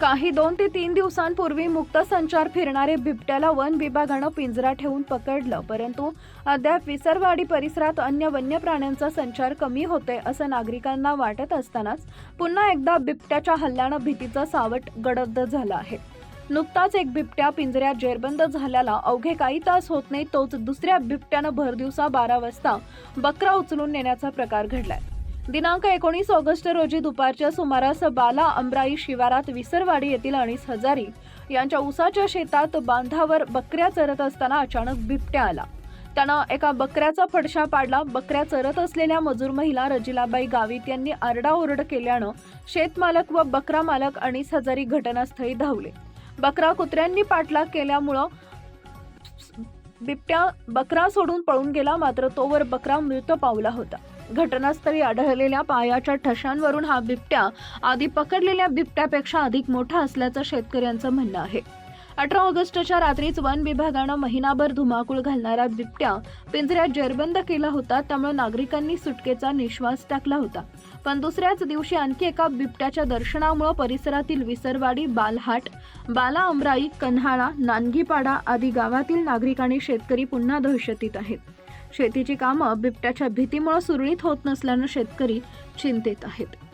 काही दोन ते तीन दिवसांपूर्वी मुक्त संचार फिरणारे बिबट्याला वन विभागानं पिंजरा ठेवून पकडलं परंतु अद्याप विसरवाडी परिसरात अन्य वन्य प्राण्यांचा संचार कमी होतोय असं नागरिकांना वाटत असतानाच पुन्हा एकदा बिबट्याच्या हल्ल्यानं भीतीचा सावट गडद झाला आहे. नुकताच एक बिबट्या पिंजऱ्यात जेरबंद झाल्याला अवघे काही तास होत नाही तोच दुसऱ्या बिबट्यानं भरदिवसा बारा वाजता बकरा उचलून नेण्याचा प्रकार घडलाय. दिनांक एकोणीस ऑगस्ट रोजी दुपारच्या सुमारास बाला अमराई शिवारात विसरवाडी येथील अणीस हजारी यांच्या उसाच्या शेतात बांधावर बकऱ्या चरत असताना अचानक बिबट्या आला. त्यानं एका बकऱ्याचा फडशा पाडला. बकऱ्या चरत असलेल्या मजूर महिला रजिलाबाई गावित यांनी आरडाओरड केल्यानं शेतमालक व बकरा मालक अणीस हजारी घटनास्थळी धावले. बकरा कुत्र्यांनी पाठलाग केल्यामुळं बिबट्या बकरा सोडून पळून गेला. मात्र तोवर बकरा मृत पावला होता. घटनास्थळी आढळलेल्या पायाच्या ठशांवरून हा बिबट्या आधी पकडलेल्या बिबट्यापेक्षा अधिक मोठा असल्याचं शेतकऱ्यांचं म्हणणं आहे. अठरा ऑगस्टच्या रात्रीच वन विभागानं महिनाभर धुमाकूळ घालणारा बिबट्या पिंजऱ्यात जेरबंद केला होता त्यामुळे नागरिकांनी सुटकेचा निश्वास टाकला होता. पण दुसऱ्याच दिवशी आणखी एका बिबट्याच्या दर्शनामुळे परिसरातील विसरवाडी बालहाट बाला अमराई कन्हाळा नानगीपाडा आदी गावातील नागरिक आणि शेतकरी पुन्हा दहशतीत आहेत. शेतीची कामं बिबट्याच्या भीतीमुळे सुरळीत होत नसल्यानं शेतकरी चिंतेत आहेत.